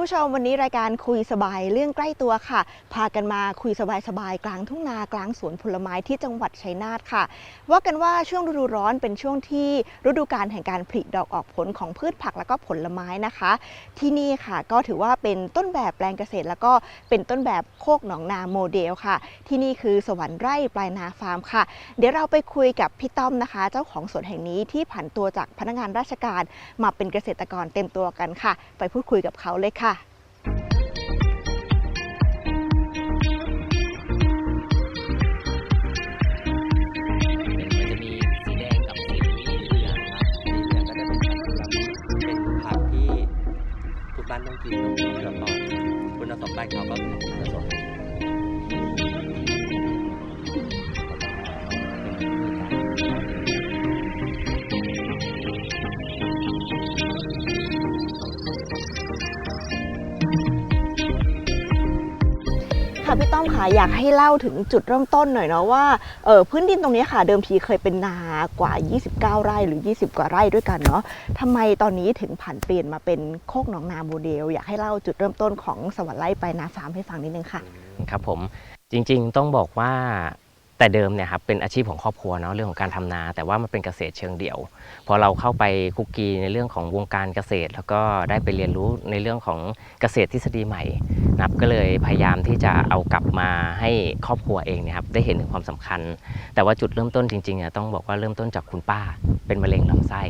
ผู้ชมวันนี้รายการคุยสบายเรื่องใกล้ตัวค่ะ พากันมาคุยสบายๆกลางทุ่งนากลางสวนผลไม้ที่จังหวัดชัยนาทค่ะ ว่ากันว่าช่วงฤดูร้อนเป็นช่วงที่ฤดูกาลแห่งการผลิดอกออกผลของพืชผักแล้วก็ผลไม้นะคะ ที่นี่ค่ะก็ถือว่าเป็นต้นแบบแปลงเกษตร แล้วก็เป็นต้นแบบโคกหนองนาโมเดลค่ะ ที่นี่คือสวรรค์ไร่ปลายนาฟาร์มค่ะ เดี๋ยวเราไปคุยกับพี่ต้อมนะคะ เจ้าของสวนแห่งนี้ที่ผันตัวจากพนักงานราชการ มาเป็นเกษตรกรเต็มตัวกันค่ะ ไปพูดคุยกับเขาเลยค่ะ บ้านต้องกินต้องกินแล้วก็คุณสมบัติเขาก็คุณ ค่ะอมค่ะอยากให้เล่าถึงจุดเริ่มต้นหน่อยเนาะว่าเออพื้นดินตรงนี้ค่ะ เดิมทีเคยเป็นนากว่า 29 ไร่หรือ 20 กว่าไร่ด้วยกันเนาะทำไมตอนนี้ถึงผันเปลี่ยนมาเป็นโคกหนองนาโมเดล อยากให้เล่าจุดเริ่มต้นของสวรรค์ไร่ไปนาฟาร์มให้ฟังนิดนึงค่ะครับผมจริงๆต้องบอกว่า แต่เดิมเนี่ยครับเป็นอาชีพของครอบครัวเนาะเรื่องของการทำนา แต่ว่ามันเป็นเกษตรเชิงเดี่ยว พอเราเข้าไปคุกคีในเรื่องของวงการเกษตร แล้วก็ได้ไปเรียนรู้ในเรื่องของเกษตรทฤษฎีใหม่นะครับก็เลยพยายามที่จะเอากลับมาให้ครอบครัวเองเนะครับได้เห็นถึงความสำคัญ แต่ว่าจุดเริ่มต้นจริงๆอะต้องบอกว่าเริ่มต้นจากคุณป้า เป็นมะเร็งลำไส้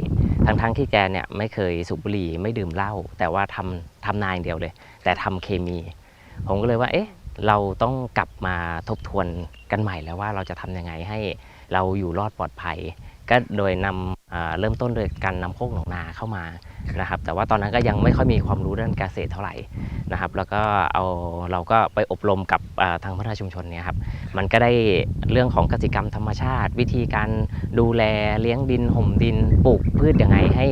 ทั้งๆที่แกเนี่ยไม่เคยสูบบุหรี่ไม่ดื่มเหล้าแต่ว่าทำทำนาอย่างเดียวเลย แต่ทำเคมี ผมก็เลยว่าเอ๊ะ เราต้องกลับมาทบทวนกันใหม่แล้วว่าเราจะทำยังไงให้เราอยู่รอดปลอดภัย ก็โดยนำอ่าเริ่มต้นโดยการนำโคกหนองนาเข้ามานะครับแต่ว่าตอนนั้นก็ยังไม่ค่อยมีความรู้เรื่องเกษตรเท่าไหร่นะครับแล้วก็เอาเราก็ไปอบรมกับทางพัฒนาชุมชนเนี่ยครับมันก็ได้เรื่องของกสิกรรมธรรมชาติ วิธีการดูแลเลี้ยงดินห่มดินปลูกพืชยังไงให้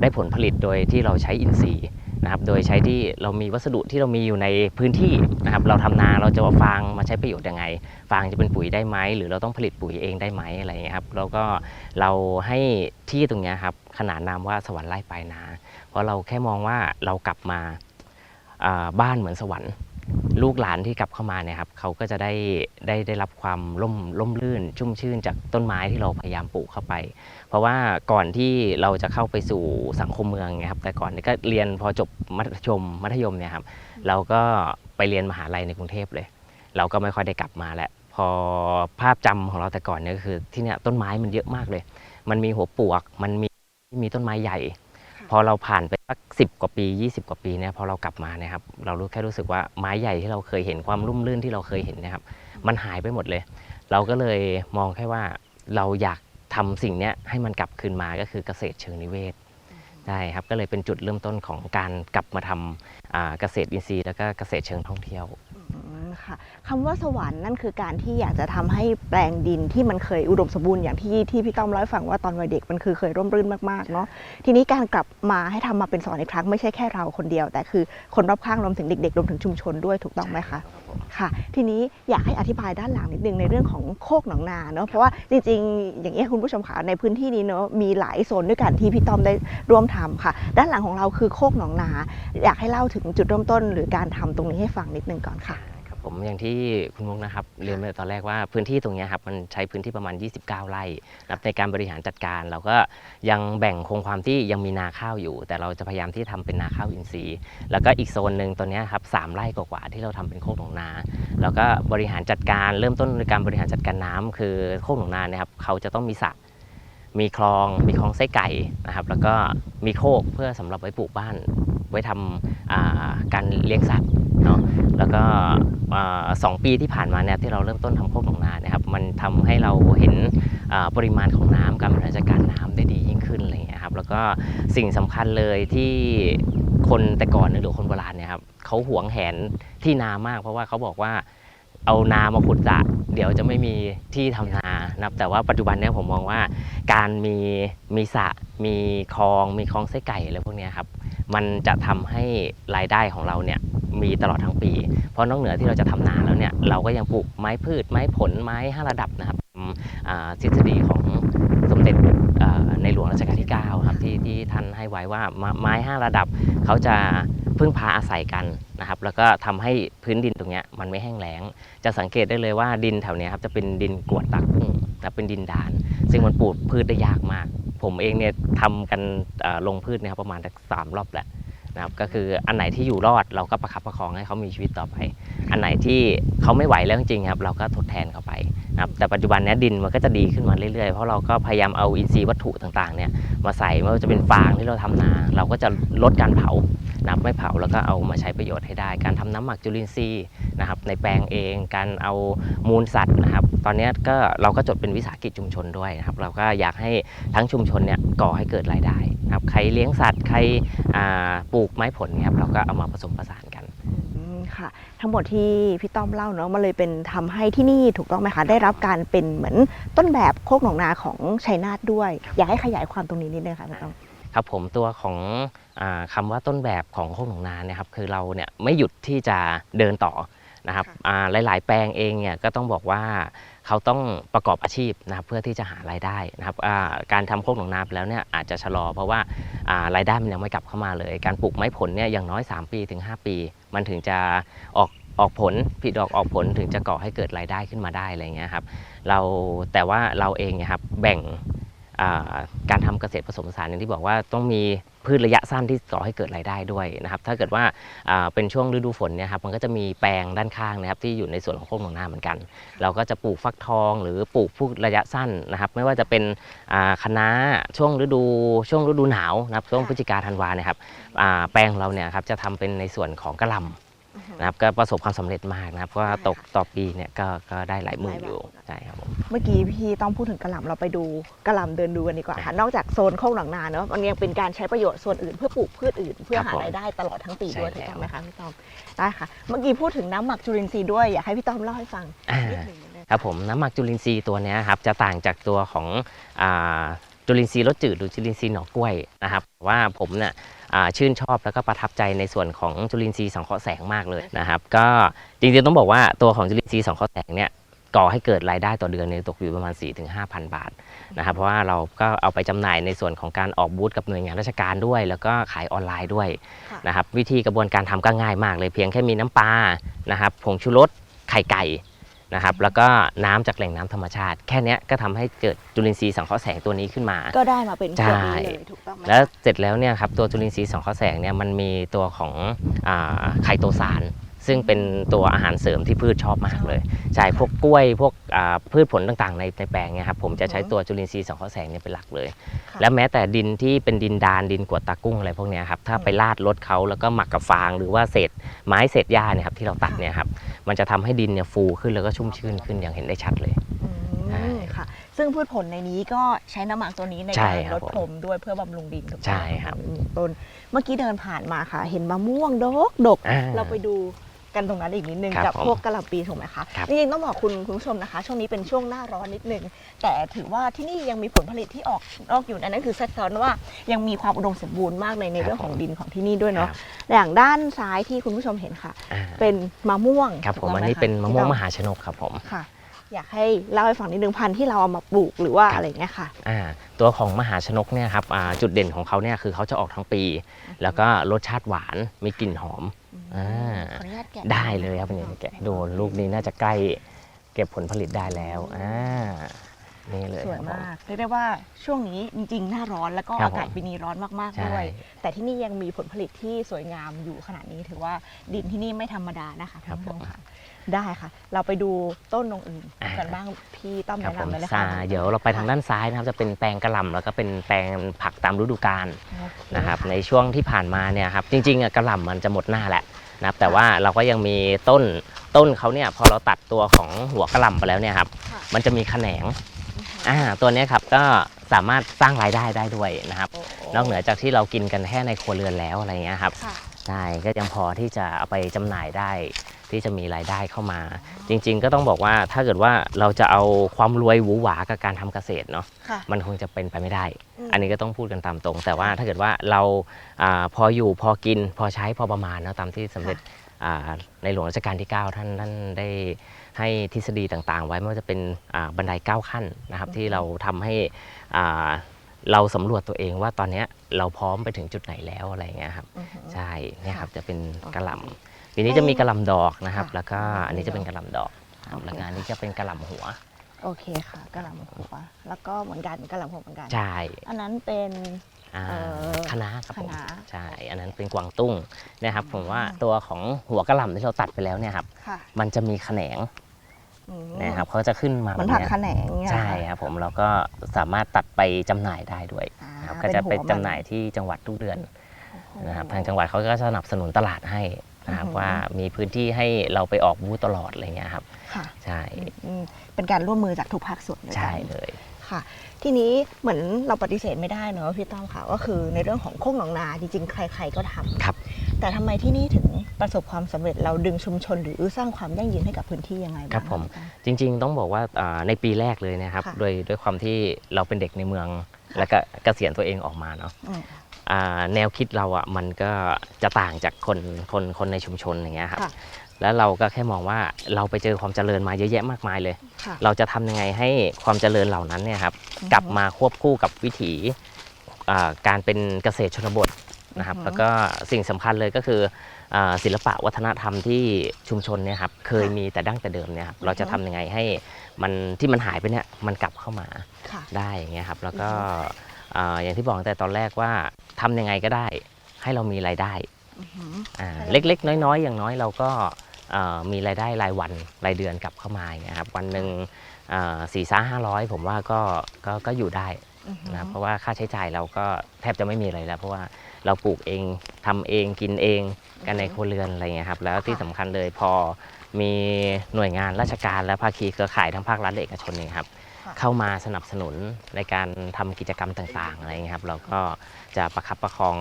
ได้ผลผลิตโดยที่เราใช้อินทรีย์ นะครับโดยใช้ที่เรามีวัสดุที่เรามีอยู่ในพื้นที่นะครับเราทำนาเราจะเอาฟางมาใช้ประโยชน์ยังไง ฟางจะเป็นปุ๋ยได้ไหมหรือเราต้องผลิตปุ๋ยเองได้ไหมอะไรอย่างเงี้ยครับแล้วก็เราให้ที่ตรงนี้ครับขนานนามว่าสวรรค์ไร่ปลายนา เพราะเราแค่มองว่าเรากลับมาบ้านเหมือนสวรรค์ ลูกหลานที่กลับเข้ามาเนี่ยครับเขาก็จะได้ได้ได้รับความร่มร่มรื่น ชุ่มชื่นจากต้นไม้ที่เราพยายามปลูกเข้าไป เพราะว่าก่อนที่เราจะเข้าไปสู่สังคมเมืองเนี่ยครับแต่ก่อนเนี่ยก็เรียนพอจบมัธยมมัธยมเนี่ยครับเราก็ไปเรียนมหาลัยในกรุงเทพเลย เราก็ไม่ค่อยได้กลับมาแหล้วพอภาพจำของเราแต่ก่อนเนี่ยก็คือที่เนี่ยต้นไม้มันเยอะมากเลย มันมีหัวปลวกมันมีมีต้นไม้ใหญ่ พอเราผ่านไปสักสิบกว่าปี 20 กว่าปีเนี่ยพอเรากลับมาเนี่ยครับเรารู้แค่รู้สึกว่าไม้ใหญ่ที่เราเคยเห็นความรุ่มรื่นที่เราเคยเห็นเนะครับมันหายไปหมดเลย เราก็เลยมองแค่ว่าเราอยากทำสิ่งนี้ให้มันกลับคืนมาก็คือเกษตรเชิงนิเวศใช่ครับก็เลยเป็นจุดเริ่มต้นของการกลับมาทำเกษตรอินทรีย์แล้วก็เกษตรเชิงท่องเที่ยว ค่ะคำว่าสวรรค์นั่นคือการที่อยากจะทำให้แปลงดินที่มันเคยอุดมสมบูรณ์อย่างที่ที่พี่ต้อมเล่าให้ฟังว่าตอนวัยเด็กมันคือเคยร่มรื่นมากๆเนาะทีนี้การกลับมาให้ทำมาเป็นสวรรค์อีกครั้งไม่ใช่แค่เราคนเดียว แต่คือคนรอบข้างรวมถึงเด็กๆรวมถึงชุมชนด้วยถูกต้องไหมคะค่ะ ทีนี้อยากให้อธิบายด้านหลังนิดนึงในเรื่องของโคกหนองนาเนาะเพราะว่าจริงๆ อย่างนี้ยคุณผู้ชมค่ะในพื้นที่นี้เนาะมีหลายโซนด้วยกันที่พี่ต้อมได้ร่วมทำค่ะ ด้านหลังของเราคือโคกหนองนา อยากให้เล่าถึงจุดเริ่มต้น หรือการทำตรงนี้ให้ฟังนิดนึงก่อนค่ะ ผมอย่างที่คุณมุกนะครับเรียนไปตอนแรกว่าพื้นที่ตรงเนี้ยครับมันใช้พื้นที่ประมาณ 29 ไร่นะครับในการบริหารจัดการ เราก็ยังแบ่งคงความที่ยังมีนาข้าวอยู่ แต่เราจะพยายามที่ทำเป็นนาข้าวอินทรีย์ แล้วก็อีกโซนหนึ่งตัวเนี้ยครับสามไร่กว่าๆที่เราทำเป็นโคกหนองนา แล้วก็บริหารจัดการเริ่มต้นในการบริหารจัดการน้ำคือโคกหนองนาเนี่ยครับเขาจะต้องมีสระมีคลอง มีคลองไส้ไก่นะครับ แล้วก็มีโคกเพื่อสำหรับไว้ปลูกบ้านไว้ทำอ่าการเลี้ยงสัตว์เนาะแล้วก็สองปีที่ผ่านมาเนี่ยที่เราเริ่มต้นทำโคกหนองนาเนี่ยครับมันทำให้เราเห็นปริมาณของน้ำการบริหารจัดการน้ำได้ดียิ่งขึ้นอะไรเงี้ยครับแล้วก็สิ่งสำคัญเลยที่คนแต่ก่อนหรือคนโบราณเนี่ยครับเขาหวงแหนที่นามาก เพราะว่าเขาบอกว่าเอานามาขุดสระเดี๋ยวจะไม่มีที่ทำนานะครับแต่ว่าปัจจุบันเนี่ยผมมองว่าการมีมีสระมีคลองมีคลองไส้ไก่อะไรพวกนี้ครับ มันจะทำให้รายได้ของเราเนี่ยมีตลอดทั้งปี เพราะนอกเหนือที่เราจะทำนาแล้วเนี่ยเราก็ยังปลูกไม้พืชไม้ผลไม้ห้าระดับนะครับตามอ่าทฤษฎีของสมเด็จอ่าในหลวงรัชกาลที่9ครับที่ที่ท่านให้ไว้ว่าไม้ห้าระดับเขาจะพึ่งพาอาศัยกันนะครับ แล้วก็ทำให้พื้นดินตรงเนี้ยมันไม่แห้งแล้ง จะสังเกตได้เลยว่าดินแถวนี้ครับจะเป็นดินกรวดตากุ้งนะเป็นดินดาน ซึ่งมันปลูกพืชได้ยากมาก ผมเองเนี่ยทำกันลงพืชนะครับประมาณสักสามรอบแหละนะครับก็คืออันไหนที่อยู่รอดเราก็ประคับประคองให้เขามีชีวิตต่อไป อันไหนที่เขาไม่ไหวแล้วจริงๆครับเราก็ทดแทนเขาไปนะครับแต่ปัจจุบันเนี้ยดินมันก็จะดีขึ้นมาเรื่อยๆ เพราะเราก็พยายามเอาอินทรีย์วัตถุต่างๆเนี่ยมาใส่ไม่ว่าจะเป็นฟางที่เราทำนา เราก็จะลดการเผา นะครับไม่เผาแล้วก็เอามาใช้ประโยชน์ให้ได้ การทำน้ำหมักจุลินทรีย์นะครับในแปลงเองการเอามูลสัตว์นะครับ ตอนนี้ก็เราก็จดเป็นวิสาหกิจชุมชนด้วยนะครับเราก็อยากให้ทั้งชุมชนเนี่ยก่อให้เกิดรายได้นะครับใครเลี้ยงสัตว์ใครปลูกไม้ผลเนี่ยครับเราก็เอามาผสมผสานกันอืมค่ะทั้งหมดที่พี่ต้อมเล่าเนาะมันเลยเป็นทำให้ที่นี่ถูกต้องไหมคะได้รับการเป็นเหมือนต้นแบบโคกหนองนาของชัยนาทด้วย อยากให้ขยายความตรงนี้นิดนึงค่ะพี่ต้อม ครับผมตัวของอาคำว่าต้นแบบของโคกหนองนาเนี่ยครับคือเราเนี่ยไม่หยุดที่จะเดินต่อนะครับค่ะอ่าหลาย ๆ แปลงเองเนี่ยก็ต้องบอกว่าเขาต้องประกอบอาชีพนะครับเพื่อที่จะหารายได้นะครับอ่าการทำโคกหนองนาไปแล้วเนี่ยอาจจะชะลอ เพราะว่าอ่ารายได้มันยังไม่กลับเข้ามาเลย การปลูกไม้ผลเนี่ยอย่างน้อย 3 ปีถึง 5 ปี มันถึงจะออกออกผลผลิดอกออกผลถึงจะก่อให้เกิดรายได้ขึ้นมาได้อะไรเงี้ยครับเราแต่ว่าเราเองเนี่ยครับแบ่งอ่า การทำเกษตรผสมผสานอย่างที่บอกว่าต้องมีพืชระยะสั้นที่ก่อให้เกิดรายได้ด้วยนะครับ ถ้าเกิดว่าเป็นช่วงฤดูฝนเนี่ยครับมันก็จะมีแปลงด้านข้างนะครับที่อยู่ในส่วนของโคกหนองนาเหมือนกัน เราก็จะปลูกฟักทอง หรือปลูกพืชระยะสั้นนะครับ ไม่ว่าจะเป็นอ่าคะน้าช่วงฤดู ช่วงฤดูหนาวนะครับช่วงพฤศจิกาธันวาเนี่ยครับแปลงเราเนี่ยครับจะทำเป็นในส่วนของกระลำ นะครับก็ประสบความสำเร็จมากนะครับเพราะว่าตกต่อปีเนี่ยก็ก็ได้หลายหมื่นอยู่ใช่ครับผม เมื่อกี้พี่ต้องพูดถึงกระหล่ำเราไปดูกระหล่ำเดินดูกันดีกว่าค่ะนอกจากโซนโคกหนองนาเนาะมันยังเป็นการใช้ประโยชน์ส่วนอื่นเพื่อปลูกพืชอื่น เพื่อครับหาผมรายได้ตลอดทั้งปีด้วยใช่ถูกต้องแล้วไหมคะพี่ต้อมได้ค่ะ เมื่อกี้พูดถึงน้ำหมักจุลินทรีย์ด้วยอยากให้พี่ต้อมเล่าให้ฟังอ่านิดหนึ่งนิดนึงครับผมน้ำหมักจุลินทรีย์ตัวเนี้ยครับจะต่างจากตัวของอาจุลินทรีย์รสจืดหรือจุลินทรีย์หน่อกล้วยนะครับว่าผมเนี่ยอ่า ชื่นชอบแล้วก็ประทับใจในส่วนของจุลินทรีย์สังเคราะห์แสงมากเลยนะครับ ก็จริงๆต้องบอกว่าตัวของจุลินทรีย์สังเคราะห์แสงเนี่ยก่อให้เกิดรายได้ต่อเดือนเนี่ยตกอยู่ประมาณ 4-5,000บาทนะครับเพราะว่าเราก็เอาไปจำหน่ายในส่วนของการออกบูธกับหน่วยงานราชการด้วย แล้วก็ขายออนไลน์ด้วยนะครับวิธีกระบวนการทำก็ง่ายมากเลยเพียงแค่มีน้ำปลานะครับผงชูรสไข่ไก่ นะครับแล้วก็น้ำจากแหล่งน้ำธรรมชาติ แค่เนี้ยก็ทำให้เกิดจุลินทรีย์สังเคราะห์แสงตัวนี้ขึ้นมา ก็ได้มาเป็นขวดนี้ใช่เลยถูกต้องไหมแล้วเสร็จแล้วเนี่ยครับตัวจุลินทรีย์สังเคราะห์แสงเนี่ยมันมีตัวของอาไคโตซาน ซึ่งเป็นตัวอาหารเสริมที่พืชชอบมากเลย ใช่พวกกล้วยพวกอ่าพืชผลต่างๆ ในในแปลงเนี่ยครับผมจะใช้ตัวจุลินทรีย์สังเคราะห์แสงเนี่ยเป็นหลักเลย ค่ะและแม้แต่ดินที่เป็นดินดานดินกรวดตากุ้งอะไรพวกเนี้ยครับถ้าไปลาดรถเขาแล้วก็หมักกับฟางหรือว่าเศษไม้เศษหญ้าเนี่ยครับที่เราตัดเนี่ยครับมันจะทำให้ดินเนี่ยฟูขึ้นแล้วก็ชุ่มชื้นขึ้นอย่างเห็นได้ชัดเลย อืมใช่ค่ะ ซึ่งพืชผลในนี้ก็ใช้น้ำหมักตัวนี้ในใช่การครัลบดพรมด้วยเพื่อบำรุงดินถูกต้องใช่ครับ อืมต้น เมื่อกี้เดินผ่านมาค่ะ เห็นมะม่วงดกดก อ่าเราไปดู กันตรงนั้นอีกนิดนึงครับกับผมพวกกะหล่ำปีถูกไหมคะครับจริงๆต้องบอกคุณคุณผู้ชมนะคะ ช่วงนี้เป็นช่วงหน้าร้อนนิดนึง แต่ถือว่าที่นี่ยังมีผลผลิตที่ออกออกอยู่อันนั้นคือแสดงว่ายังมีความอุดมสมบูรณ์มากในในเรื่องของดินของที่นี่ด้วยเนาะครับอย่างด้านซ้ายที่คุณผู้ชมเห็นค่ะอ่าเป็นมะม่วงครับผมถูกต้อังนไหนี้เป็นมะม่วงที่มราหาชนกครับผมค่ะ อยากให้เล่าให้ฟังนิดนึงพันธุ์ที่เราเอามาปลูกหรือว่าครับอะไรอย่างเงี้ยค่ะอ่าตัวของมหาชนกเนี่ยครับอ่าจุดเด่นของเขาเนี่ยคือเขาจะออกทั้งปี แล้วก็รสชาติหวานมีกลิ่นหอมอ่าขออนุญาตแกะได้เลยครับเป็นอย่างนี้แกะดูลูกนี้น่าจะใกล้เก็บผลผลิตได้แล้วอ่านี่เลยสวยครับผ มากเรียกได้ว่าช่วงนี้จริงๆหน้าร้อนแล้วก็ครับอากาศผมปีนี้ร้อนมากใช่ ๆด้วย แต่ที่นี่ยังมีผลผลิตที่สวยงามอยู่ขนาดนี้ถือว่าดินที่นี่ไม่ธรรมดานะคะครับณผู้ชผมค่ะ ได้ค่ะ เราไปดูต้นตรงอื่นอ่า กันบ้างพี่ต้อมครับแนะผมนำเลยนะซาคะเดี๋ยวเราไปทางด้านซ้ายนะครับจะเป็นแปลงกระหล่ำแล้วก็เป็นแปลงผักตามฤดูกาลโอเนะครับในช่วงที่ผ่านมาเนี่ยครับจริงๆอะกระหล่ำมันจะหมดหน้าแหละนะครับแต่ว่าเราก็ยังมีต้นต้นเขาเนี่ยพอเราตัดตัวของหัวกระหล่ำไปแล้วเนี่ยครับค่ะมันจะมีแขนงอ่าตัวเนี้ยครับก็สามารถสร้างรายได้ได้ด้วยนะครับโอ้นอกเหนือจากที่เรากินกันแค่ในครัวเรือนแล้วอะไรเงี้ยครับค่ะ ใช่ก็ยังพอที่จะเอาไปจำหน่ายได้ ที่จะมีรายได้เข้ามา จริง ๆ ก็ต้องบอกว่าถ้าเกิดว่าเราจะเอาความรวยหวือหวากับการทำเกษตรเนาะค่ะ มันคงจะเป็นไปไม่ได้มอันนี้ก็ต้องพูดกันตามตรง แต่ว่าถ้าเกิดว่าเราอาพออยู่พอกิน พอใช้พอประมาณเนอะตามที่สมเด็จอ่าในหลวงรัชกาลที่ 9 ท่านท่านได้ให้ทฤษฎีต่างๆ ไว้ไม่ว่าจะเป็นอ่าบันได 9 ขั้นนะครับอืมที่เราทำให้อ่าเราสำรวจตัวเองว่าตอนเนี้ยเราพร้อมไปถึงจุดไหนแล้วอะไรเงี้ยครับ อือหือใช่เนี่ยครับจะเป็นโอเคกระหล่ำ ปีนี้จะมีกระหล่ำดอกนะครับค่ะแล้วก็อันนี้จะเป็นกระหล่ำดอกครับโอเคแล้วก็อันนี้จะเป็นกระหล่ำหัวโอเคค่ะกระหล่ำหัวแล้วก็เหมือนกันกระหล่ำหัวเหมือนกันใช่อันนั้นเป็น อ่าเอ่อคะน้าครับผมคะน้า ใช่อันนั้นเป็นกวางตุ้งเนะครับ ผมว่าอืมตัวของหัวกระหล่ำที่เราตัดไปแล้วเนี่ยครับค่ะมันจะมีแขนงอืมนะครับเขาจะขึ้นมาเหมือนแบบผักเนี้ยขะแหนงเนี่ยใช่ค่ะครับผมเราก็สามารถตัดไปจำหน่ายได้ด้วยอ่านะครับก็จะไปหัวมัจำหน่ายที่จังหวัดทุกเดือนโอ้โหนะครับทางจังหวัดเขาก็สนับสนุนตลาดให้ นะครับอือหือว่ามีพื้นที่ให้เราไปออกบูธตลอดอะไรเงี้ยครับค่ะใช่อืมเป็นการร่วมมือจากทุกภาคส่วนด้วยกันใช่เลย ค่ะ ทีนี้เหมือนเราปฏิเสธไม่ได้เนอะพี่ต้อมค่ะ ก็คือในเรื่องของโคกหนองนาจริงๆ ใคร ๆก็ทำครับ แต่ทำไมที่นี่ถึงประสบความสำเร็จเราดึงชุมชน หรือสร้างความยั่งยืนให้กับพื้นที่ยังไงางครับผมพี่ต้อจริงๆ ต้องบอกว่าอ่าในปีแรกเลยนะครับค่ะ โดยด้วยความที่เราเป็นเด็กในเมือง แล้วก็เกษียณตัวเองออกมาเนาะ อืมอ่า แนวคิดเราอะมันก็จะต่างจากคนคนคนในชุมชนอย่างเงี้ยครับค่ะ แล้วเราก็แค่มองว่าเราไปเจอความเจริญมาเยอะแยะมากมายเลย ค่ะ เราจะทำยังไงให้ความเจริญเหล่านั้นเนี่ยครับอือฮึกลับมาควบคู่กับวิถีอ่าการเป็นเกษตรชนบทนะครับอือฮึ แล้วก็สิ่งสำคัญเลยก็คืออ่าศิลปะวัฒนธรรมที่ชุมชนเนี่ยครับเคยมีแต่ดั้งแต่เดิมเนี่ยครับเราจะทำยังไงให้มันที่มันหายไปเนี่ยมันกลับเข้ามา ค่ะ ได้อย่างเงี้ยครับแล้วก็ อือฮึอ่าอย่างที่บอกตั้งแต่ตอนแรกว่าทำยังไงก็ได้ ให้เรามีรายได้อือหืออ่าให้เราเล็กๆ น้อยๆ อย่างน้อยเราก็เอ่อมีรายได้รายวันรายเดือนกลับเข้ามาอย่างเงี้ยครับวันหนึ่งสี่ซ่าห้าร้อยผมว่าก็ก็ก็อยู่ได้อือหือนะครับเพราะว่าค่าใช้จ่ายเราก็แทบจะไม่มีอะไรแล้ว เพราะว่าเราปลูกเองทำเองกินเองกันในครัวเรือนอะไรเงี้ยครับแล้วที่ค่ะสำคัญเลยพอมีหน่วยงานราชการและภาคีเครือข่ายทั้งภาครัฐและเอกชนเนี่ยครับค่ะ เข้ามาสนับสนุนในการทำกิจกรรมต่างๆอะไรเงี้ยครับเราก็จะประคับประคอง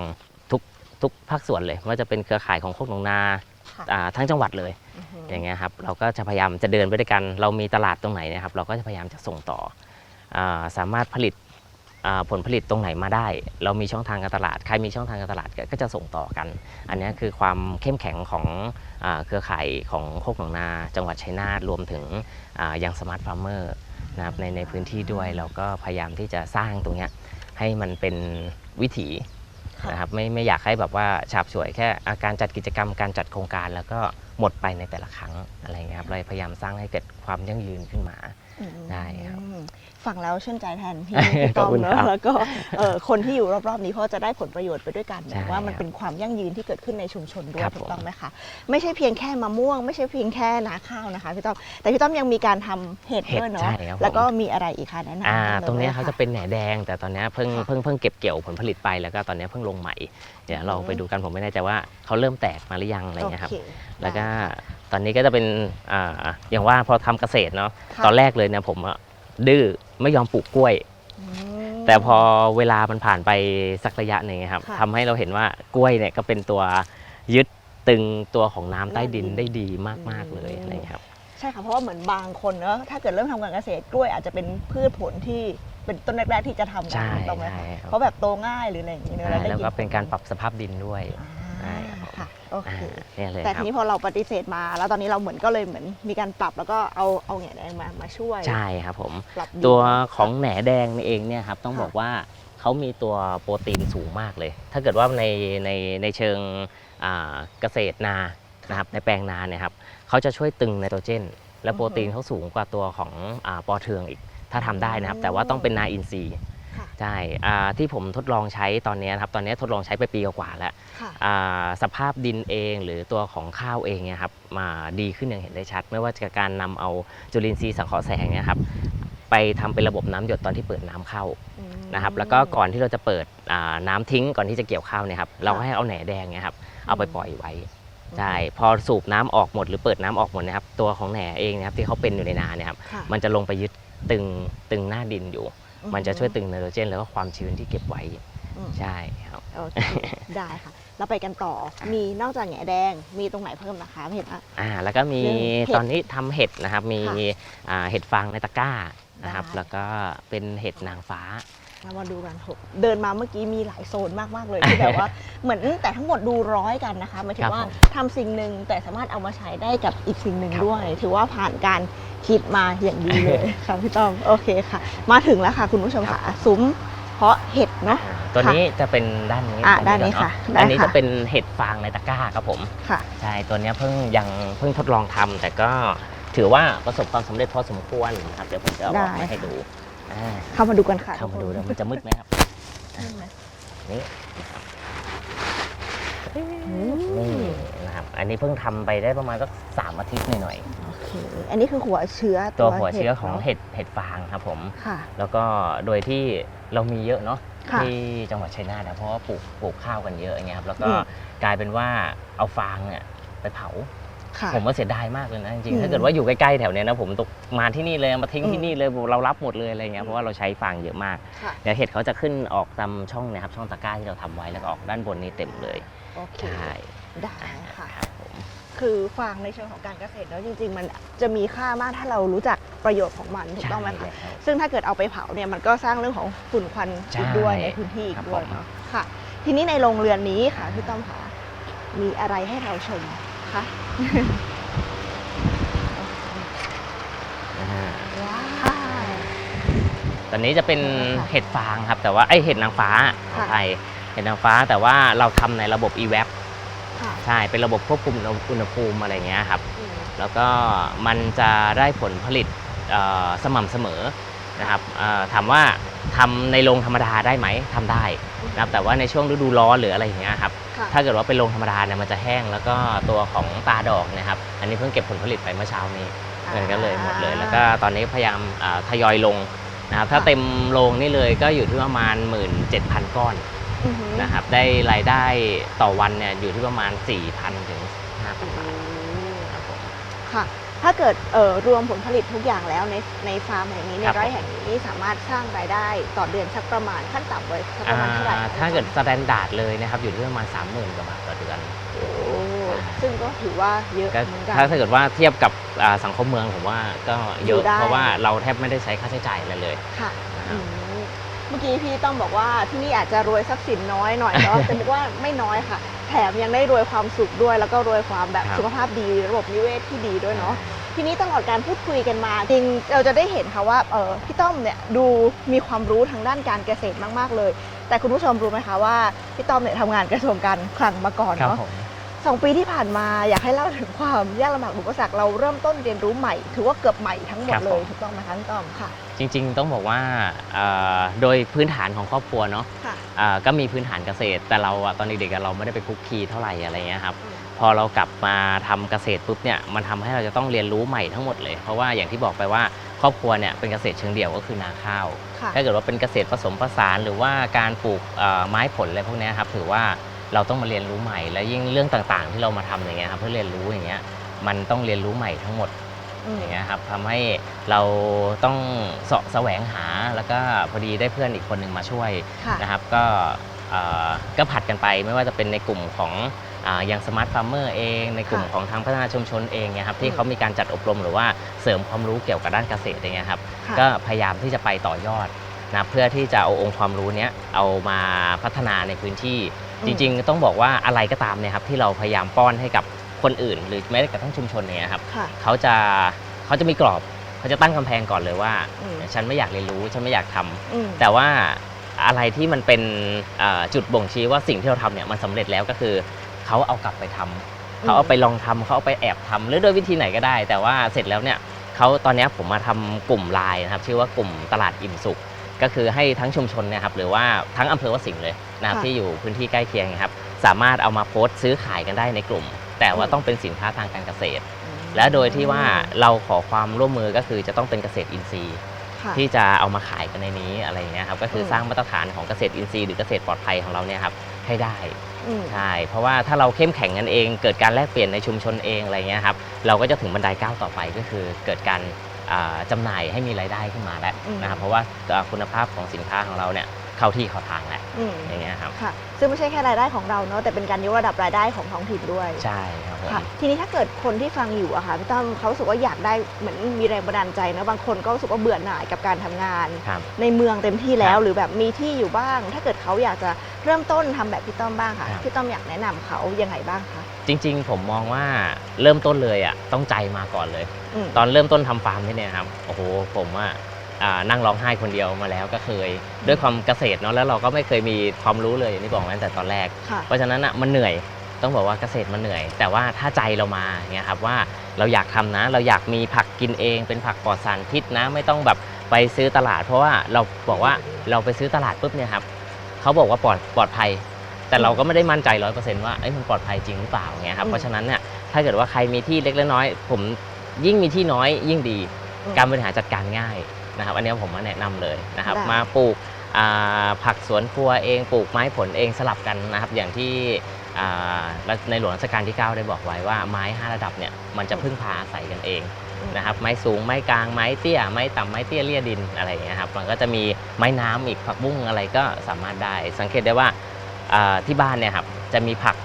ทุกทุกภาคส่วนเลยว่าจะเป็นเครือข่ายของโคกหนองนาค่ะอ่าทั้งจังหวัดเลยอือหืออย่างเงี้ยครับเราก็จะพยายามจะเดินไปด้วยกัน เรามีตลาดตรงไหนเนะครับ เราก็จะพยายามจะส่งต่ออาสามารถผลิตอ่าผลผลิตตรงไหนมาได้ เรามีช่องทางการตลาด ใครมีช่องทางการตลาดก็ก็จะส่งต่อกัน อันเนี้ยคือความเข้มแข็งของอาเครือข่ายของโคกหนองนา จังหวัดชัยนาทรวมถึงอ่ายังสมาร์ทฟาร์มเมอร์ นะครับในในพื้นที่ด้วยเราก็พยายามที่จะสร้างตรงเนี้ยให้มันเป็นวิถีค่ะนะครับไม่ไม่อยากให้แบบว่าฉาบฉวยแค่อะการจัดกิจกรรมการจัดโครงการ แล้วก็หมดไปในแต่ละครั้งอะไรเงี้ยครับเราพยายามสร้างให้เกิดความยั่งยืนขึ้นมาอืมได้ครับ ฟังแล้วชื่นใจแทนพี่ขต้ออบมคุณเนครัอะบแล้วก็เอ่อคนที่อยู่รอบๆนี้เพราะจะได้ผลประโยชน์ไปด้วยกันใช่ว่ามันครับเป็นความยั่งยืนที่เกิดขึ้นในชุมชนด้วยครับถูผกมต้องไหมคะไม่ใช่เพียงแค่มะม่วง ไม่ใช่เพียงแค่นาข้าวนะคะพี่ต้อมแต่พี่ต้อมยังมีการทำเห็ดเห็ดด้วยเนาะใช่ครับผมแล้วก็มีอะไรอีกคะแนะนำอ่าลตรงเนี้ยได้เขาค่จะเป็นแหนแดง แต่ตอนเนี้ยเพิ่งค่ะเพิ่งเพิ่งเก็บเกี่ยวผลผลิตไปแล้วก็ตอนเนี้ยเพิ่งลงใหม่เดี๋ยวเราอืมไปดูกันผมไม่แน่ใจว่าเขาเริ่มแตกมาหรือยังอะไรเงี้ยครับโอเคแล้วก็ได้ตอนนี้ก็จะเป็นอ่าอย่างว่าพอทำเกษตรเนาะค่ะตอนแรกเลยเนี่ยผมอะ ดื้อไม่ยอมปลูกกล้วยอืมแต่พอเวลามันผ่านไปสักระยะหนึ่งครับค่ะทำให้เราเห็นว่ากล้วยเนี่ยก็เป็นตัวยึดตึงตัวของน้ำใต้ดินน้ำดินได้ดีมากอืมๆเลยอะไรอย่างเงี้ยครับใช่ค่ะเพราะว่าเหมือนบางคนเนอะถ้าเกิดเริ่มทำการเกษตรกล้วยอาจจะเป็นพืชผลที่เป็นต้นแรกๆที่จะทำกัใช่ถูกต้องไหมใช่คะครับ เพราะแบบโตง่ายหรืออะไรอย่างนี้เนอะใช่ได้แล้วก็ผเป็นการปรับสภาพดินด้วย อ่าใช่ครับค่ะ โอเคอ่าเนี่ยเลยแต่คทีรับนี้พอเราปฏิเสธมา แล้วตอนนี้เราเหมือนก็เลยเหมือนมีการปรับแล้วก็เอาเอาแง่แดงมามาช่วยใช่ครับผม ปรับดิน ตัวของแหนแดงนี่เองเนี่ยครับต้องค่ะ บอกว่าเขามีตัวโปรตีนสูงมากเลย ถ้าเกิดว่าในในในเชิงอ่าเกษตรนานะครับในแปลงนาเนี่ยครับเขาจะช่วยตึงไนโตรเจน และโปรตีนเขาสูงกว่าตัวของอาปอเทืองอีก ถ้าทำได้นะครับ แต่ว่าต้องเป็นนาอินทรีย์ค่ะ ใช่อ่าที่ผมทดลองใช้ตอนนี้นะครับตอนนี้ทดลองใช้ไปปีกว่าๆแล้วค่ะอ่าสภาพดินเองหรือตัวของข้าวเองเนี่ยครับมาดีขึ้นอย่างเห็นได้ชัด ไม่ว่าจะการนำเอาจุลินทรีย์สังเคราะห์แสงเนี่ยครับไปทำเป็นระบบน้ำหยดตอนที่เปิดน้ำเข้าอืมนะครับแล้วก็ก่อนที่เราจะเปิดอ่าน้ำทิ้งก่อนที่จะเกี่ยวข้าวเนี่ยครับเราก็ให้เอาแหนแดงเนี่ยครับเอาไปปล่อยไว้ใช่พอสูบน้ำออกหมดหรือเปิดน้ำออกหมดเนะครับตัวของแหนเองนะครับที่เขาเป็นอยู่ในนาเนี่ยครับค่ะมันจะลงไปยึดตึงตึงหน้าดินอยู่อื มันจะช่วยตึงไนโตรเจน แล้วก็ความชื้นที่เก็บไว้อืมใช่ครับโอเคได้ค่ะเราไปกันต่อ มีนอกจากแง่แดง มีตรงไหนเพิ่มนะคะเห็นอะอ่า แล้วก็มีเรื่องเห็ดตอนนี้ทำเห็ดนะครับ มีค่ะอ่าเห็ดฟางในตะกร้านะครับได้แล้วก็เป็นเห็ดนางฟ้า เรามาดูกันเถอะเดินมาเมื่อกี้มีหลายโซนมากๆเลยที่แบบว่าเหมือนแต่ทั้งหมดดูร้อยกันนะคะหมายถึครังบว่าผมทำสิ่งหนึ่งแต่สามารถเอามาใช้ได้กับอีกสิ่งหนึ่งครับด้วย ถือว่าผ่านการคิดมาอย่างดีเลยค่ะพี่ต้อมโอเคค่ะ มาถึงแล้วค่ะคุณผู้ชมค่ะซุ้มเพาะเห็ดเนาะอ่าตัวนี้จะเป็นด้านนี้อะตรงด้านนี้ก่อค่ะเอะได้อันนี้ค่ะจะเป็นเห็ดฟางในตะกร้าครับผมค่ะใช่ตัวเนี้ยเพิ่งยังเพิ่งทดลองทำแต่ก็ถือว่าประสบความสำเร็จพอสมควรนะครับเดี๋ยวผมจะเอาออกได้มาให้ดู อ่าเข้ามาดูกันค่ะเข้ามาดูทุแล้วกคมันจะมืดไหมครับนี่นะครับอืมนี่นะครับอันนี้เพิ่งทำไปได้ประมาณก็สามอาทิตย์หน่อยโอเคอันนี้คือหัวเชื้อๆตัวหัวเชื้อของนาะเห็ดเห็ดฟางครับผม ค่ะ แล้วก็โดยที่เรามีเยอะเนาะค่ะที่จังหวัดชัยนาทนะเพราะว่าปลูกปลูกข้าวกันเยอะอย่างเงี้ยครับแล้วก็อืม กลายเป็นว่าเอาฟางเนี่ยไปเผาค่ะ ผมว่าเสียดายมากเลยนะจริอืงมๆถ้าเกิดว่าอยู่ใกล้ๆแถวเนี้ยนะผมตกมาที่นี่เลยมาทิ้งอืมที่นี่เลยเรารับหมดเลยอะไรเงี้ยเพราะว่าเราใช้ฟางเยอะมากค่ะเดี๋ยวเห็ดเขาจะขึ้นออกตามช่องเนะครับช่องตะกร้าที่เราทำไว้แล้วก็ออกด้านบนนี้เต็มเลยโอเคใช่ได้ค่ะครับผมคือฟางในเชิงของการเกษตรแล้วจริง ๆ มันจะมีค่ามากถ้าเรารู้จักประโยชน์ของมันถูกต้องไหมใช่คะแล้วซึ่งถ้าเกิดเอาไปเผาเนี่ยมันก็สร้างเรื่องของฝุ่นควันใช่อีกด้วยในพื้นที่อีครักบด้วยผมเนาะค่ะ ทีนี้ในโรงเรือนนี้ค่ะพี่ต้อมค่ะมีอะไรให้เราชม คะอ่าว้าว ตอนนี้จะเป็นค่ะเห็ดฟางครับ แต่ว่าไอยเห็ดนางฟ้าขอค่ะไทยเห็ดนางฟ้าแต่ว่าเราทำในระบบ e-web ค่ะใช่เป็นระบบควบคุมอุณหภูมิอะไรเงี้ยครับ อืมแล้วก็มันจะได้ผลผลิตเอ่อสม่ำเสมอนะครับเอ่อถามว่าทำในโรงธรรมดาได้ไหมทำได้นะครับแต่ว่าในช่วงฤดูร้อนหรืออะไรอย่างเงี้ยครับค่ะ ถ้าเกิดว่าเป็นโรงธรรมดาเนี่ยมันจะแห้งแล้วก็ตัวของตาดอกเนะครับ อันนี้เพิ่งเก็บผลผลิตไปเมื่อเช้านี้เงินก็เลยหมดเลย แล้วก็ตอนนี้พยายามอ่าทยอยลงนะครับถ้าเต็มโรงนี่เลยก็อยู่ที่ประมาณ 17,000 ก้อนอือหือนะครับได้รายได้ต่อวันเนี่ยอยู่ที่ประมาณ 4,000 ถึง 5,000 บาทครับผมค่ะ ถ้าเกิดเอ่อรวมผลผลิตทุกอย่างแล้วในในฟาร์มแห่งนี้ในครับไร่แห่งนี้สามารถสร้างรายได้ต่อเดือนสักประมาณขั้นต่ำเลยสักประมาณเท่าไหร่อ่าคะถ้าเกิดสแตนดาร์ดเลยนะครับอยู่ที่ประมาณ 30,000กว่าบาทต่อเดือนโอ้ซึ่งก็ถือว่าเยอะก็เหมือนกันถ้าถ้าเกิดว่าเทียบกับอ่าสังคมเมืองผมว่าก็เยอยู่อะได้เพราะว่าเราแทบไม่ได้ใช้ค่าใช้จ่ายอะไรเลยค่ะนะครับอืมเมื่อกี้พี่ต้องบอกว่าที่นี่อาจจะรวยทรัพย์สินน้อยหน่อยเนาะแต่บอกว่าไม่น้อยค่ะ แถมยังได้รวยความสุขด้วย แล้วก็รวยความแบบครับสุขภาพดี ระบบนิเวศที่ดีด้วยเนาะทีนี้ตลอดการพูดคุยกันมา จริงเราจะได้เห็นค่ะว่าเออพี่ต้อมเนี่ยดูมีความรู้ทางด้านการเกษตรมาก ๆ เลย แต่คุณผู้ชมรู้ไหมคะว่าพี่ต้อมเนี่ยทำงานกระทรวงการคลังมาก่อนครับเนาะผม สองปีที่ผ่านมาอยากให้เล่าถึงความยากลำบากอุปสรรคเราเริ่มต้นเรียนรู้ใหม่ ถือว่าเกือบใหม่ทั้งหมดเลยถูกต้องไหมคะพี่ต้อมค่ะ จริงๆต้องบอกว่าเอ่อโดยพื้นฐานของครอบครัวเนาะค่ะอ่าก็มีพื้นฐานเกษตร แต่เราอะตอนเด็กๆอะเราไม่ได้ไปคุกคีเท่าไหร่อะไรเงี้ยครับพอเรากลับมาทำเกษตรปุ๊บเนี่ยมันทำให้เราจะต้องเรียนรู้ใหม่ทั้งหมดเลย เพราะว่าอย่างที่บอกไปว่าครอบครัวเนี่ยเป็นเกษตรเชิงเดี่ยวก็คือนาข้าวค่ะถ้าเกิดว่าเป็นเกษตรผสมผสานหรือว่าการปลูกเอ่อไม้ผลอะไรพวกเนี้ยครับถือว่า เราต้องมาเรียนรู้ใหม่ และยิ่งเรื่องต่างๆ ที่เรามาทำอย่างเงี้ยครับเพื่อเรียนรู้อย่างเงี้ยมันต้องเรียนรู้ใหม่ทั้งหมดอืม อย่างเงี้ยครับทำให้เราต้องเสาะแสวงหาแล้วก็พอดีได้เพื่อนอีกคนหนึ่งมาช่วย ค่ะนะครับก็เอ่อก็ผัดกันไปไม่ว่าจะเป็นในกลุ่มของอ่าอย่างสมาร์ทฟาร์มเมอร์เอง ในกลุ่มค่ะของทางพัฒนาชุมชนเองเนี่ยครับอืที่มเขามีการจัดอบรมหรือว่าเสริมความรู้เกี่ยวกับด้านเกษตรอย่างเงี้ยครับค่ะก็พยายามที่จะไปต่อยอดนะเพื่อที่จะเอาองค์ความรู้เนี้ยเอามาพัฒนาในพื้นที่อืม จริงๆต้องบอกว่าอะไรก็ตามเนี่ยครับที่เราพยายามป้อนให้กับคนอื่น หรือแม้แต่กระทั่งชุมชนเนี่ยครับค่ะ เขาจะเขาจะมีกรอบเขาจะตั้งกำแพงก่อนเลยว่า อืมฉันไม่อยากเรียนรู้ฉันไม่อยากทำอืมแต่ว่าอะไรที่มันเป็นเอ่อจุดบ่งชี้ว่าสิ่งที่เราทำเนี่ยมันสำเร็จแล้วก็คือเขาเอากลับไปทำ เขาเอาไปลองทำเขาเอาไปแอบทำหรือด้วยวิธีไหนก็ได้ แต่ว่าเสร็จแล้วเนี่ยเขาตอนเนี้ยผมมาทำกลุ่มไลน์นะครับ ชื่อว่ากลุ่มตลาดอิ่มสุข ก็คือให้ทั้งชุมชนเนะครับหรือว่าทั้งอำเภอวสิงห์เลยนะครับค่ะ ที่อยู่พื้นที่ใกล้เคียงนะครับสามารถเอามาโพสต์ซื้อขายกันได้ในกลุ่ม แต่ว่าอืมต้องเป็นสินค้าทางการเกษตรอืมและโดยที่ว่าเราขอความร่วมมือก็คือจะต้องเป็นเกษตรอินทรีย์ ค่ะ ที่จะเอามาขายกันในนี้อะไรอย่างเงี้ยครับก็คืออม สร้างมาตรฐานของเกษตรอินทรีย์หรือเกษตรปลอดภัยของเราเนี่ยครับให้ได้อืม ใช่เพราะว่าถ้าเราเข้มแข็งกันเอง เกิดการแลกเปลี่ยนในชุมชนเองอะไรเงี้ยครับเราก็จะถึงบันไดก้าวต่อไปก็คือเกิดการ อ่าจำหน่ายให้มีรายได้ขึ้นมาแล้วอืมนะครับเพราะว่าอ่าคุณภาพของสินค้าของเราเนี่ย เข้าที่เข้าทางแล้วอืมอย่างเงี้ยครับค่ะ ซึ่งไม่ใช่แค่รายได้ของเราเนาะแต่เป็นการยกระดับรายได้ของท้องถิ่นด้วยใช่ครับผม ค่ะ ทีนี้ถ้าเกิดคนที่ฟังอยู่อะค่ะพี่ต้อมเขารู้สึกว่าอยากได้เหมือนมีแรงบันดาลใจนะบางคนก็รู้สึกว่าเบื่อหน่ายกับการทำงาน ครับ ในเมืองเต็มที่แล้ควรับหรือแบบมีที่อยู่บ้าง ถ้าเกิดเขาอยากจะเริ่มต้นทำแบบพี่ต้อมบ้างค่ะครับ พี่ต้อมอยากแนะนำเขายังไงบ้างคะจริง ๆ ผมมองว่าเริ่มต้นเลยอะต้องใจมาก่อนเลยอืมตอนเริ่มต้นทำฟาร์มที่เนี่ยครับ โอ้โห ผมว่าอ่า นั่งร้องไห้คนเดียวมาแล้วก็เคย ด้วยความเกษตรเนาะแล้วเราก็ไม่เคยมีความรู้เลยอย่างที่บอกมาตั้งแต่ตอนแรกค่ะเพราะฉะนั้นอะมันเหนื่อยต้องบอกว่าเกษตรมันเหนื่อย แต่ว่าถ้าใจเรามาเงี้ยครับว่าเราอยากทำนะ เราอยากมีผักกินเอง เป็นผักปลอดสารพิษนะ ไม่ต้องแบบไปซื้อตลาด เพราะว่าเราบอกว่าเราไปซื้อตลาดปุ๊บเนี่ยครับเขาบอกว่าปลอดปลอดภัย แต่เราก็ไม่ได้มั่นใจร้อยเปอร์เซ็นต์ว่าเอ้ยมันปลอดภัยจริงหรือเปล่าเงี้ยครับอืมเพราะฉะนั้นเนี่ยถ้าเกิดว่าใครมีที่เล็กและน้อยผมยิ่งมีที่น้อยยิ่งดีอืมการบริหารจัดการง่าย นะครับอันนี้ผมมาแนะนำเลยนะครับได้มาปลูกอ่าผักสวนครัวเองปลูกไม้ผลเองสลับกันนะครับ อย่างที่อ่าในหลวงรัชกาลที่ 9 ได้บอกไว้ว่าไม้ 5 ระดับเนี่ยมันจะพึ่งพาอาศัยกันเองนะครับไม้สูงไม้กลางไม้เตี้ยไม้ต่ำไม้เตี้ยเลี่ยดินอะไรอย่างเงี้ยครับมันก็จะมีไม้น้ำอีกผักบุ้งอะไรก็สามารถได้ สังเกตได้ว่าอ่าที่บ้านเนี่ยครับจะมีผัก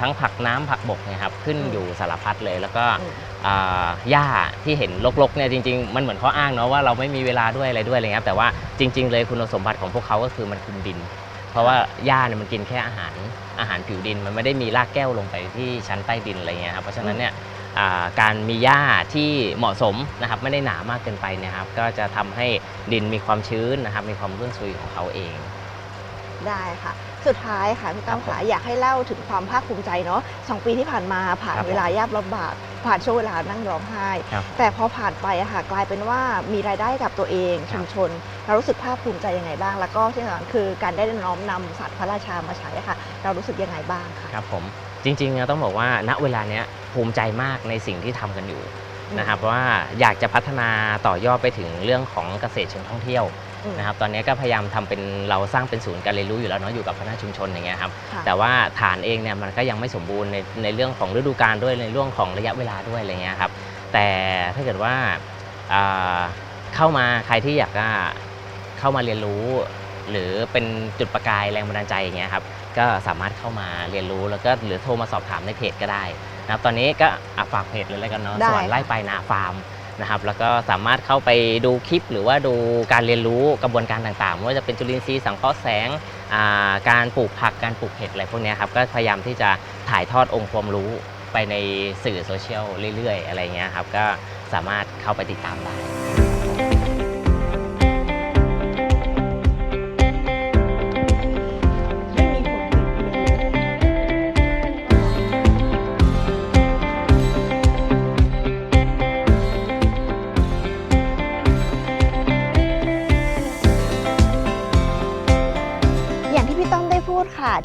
ทั้งผักน้ำผักบกเนี่ยครับขึ้นอืมอยู่สารพัดเลย แล้วก็อืมอ่าหญ้าที่เห็นรกๆเนี่ยจริงๆ มันเหมือนข้ออ้างเนาะว่าเราไม่มีเวลาด้วยอะไรด้วยอะไรเงี้ยแต่ว่าจริง ๆ เลยคุณสมบัติของพวกเขาก็คือมันคุมดิน เพราะว่าหญ้าเนี่ยมันกินแค่อาหารอาหารผิวดิน มันไม่ได้มีรากแก้วลงไปที่ชั้นใต้ดินอะไรเงี้ยครับเพราะฉะนั้นเนี่ยอ่าการมีหญ้าที่เหมาะสมนะครับไม่ได้หนามากเกินไปเนะครับก็จะทำให้ดินมีความชื้นนะครับมีความร่วนซุยของเขาเอง ได้ค่ะ สุดท้ายค่ะพี่ตั้มครับผมค่ะอยากให้เล่าถึงความภาคภูมิใจเนาะสองปีที่ผ่านมาผ่านครับผมเวลายากลำบากผ่านช่วงเวลานั่งร้องไห้ครับแต่พอผ่านไปอะค่ะกลายเป็นว่ามีรายได้กับตัวเองครับชุมชน เรารู้สึกภาคภูมิใจยังไงบ้าง แล้วก็ที่สำคัญคือการได้น้อมนำศาสตร์พระราชามาใช้อะค่ะ เรารู้สึกยังไงบ้างคะครับผมจริงๆอะต้องบอกว่าณเวลาเนี้ยภูมิใจมากในสิ่งที่ทำกันอยู่นะครับว่าอยากจะพัฒนาต่อยอดไปถึงเรื่องของเกษตรเชิงท่องเที่ยวอืม นะครับตอนนี้ก็พยายามทำเป็นเราสร้างเป็นศูนย์การเรียนรู้อยู่แล้วเนาะอยู่กับคณะชุมชนอย่างเงี้ยครับค่ะแต่ว่าฐานเองเนี่ยมันก็ยังไม่สมบูรณ์ในในเรื่องของฤดูกาลด้วยในเรื่องของระยะเวลาด้วยอะไรเงี้ยครับแต่ถ้าเกิดว่าอ่าเข้ามาใครที่อยากจะเข้ามาเรียนรู้ หรือเป็นจุดประกายแรงบันดาลใจอย่างเงี้ยครับก็สามารถเข้ามาเรียนรู้แล้วก็หรือโทรมาสอบถามในเพจก็ได้นะครับตอนนี้ก็อะฝากเพจเลยแล้วกันเนาะได้สวนไล่ค่ะไปนาฟาร์ม นะครับแล้วก็สามารถเข้าไปดูคลิป หรือว่าดูการเรียนรู้กระบวนการต่างๆไม่ว่าจะเป็นจุลินทรีย์สังเคราะห์แสงาการปลูกผักการปลูกเห็ดอะไรพวกนี้ครับก็พยายามที่จะถ่ายทอดองค์ความรู้ไปในสื่อโซเชียลเรื่อยๆ อะไรเงี้ยครับก็สามารถเข้าไปติดตามได้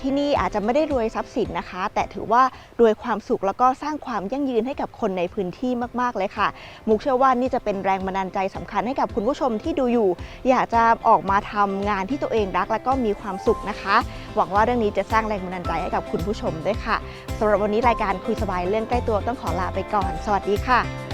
ที่นี่อาจจะไม่ได้รวยทรัพย์สินนะคะ แต่ถือว่ารวยความสุขแล้วก็สร้างความยั่งยืนให้กับคนในพื้นที่มากๆเลยค่ะ มุกเชื่อว่านี่จะเป็นแรงบันดาลใจสำคัญให้กับคุณผู้ชมที่ดูอยู่ อยากจะออกมาทำงานที่ตัวเองรัก แล้วก็มีความสุขนะคะ หวังว่าเรื่องนี้จะสร้างแรงบันดาลใจให้กับคุณผู้ชมด้วยค่ะสำหรับวันนี้รายการคุยสบายเรื่องใกล้ตัวต้องขอลาไปก่อน สวัสดีค่ะ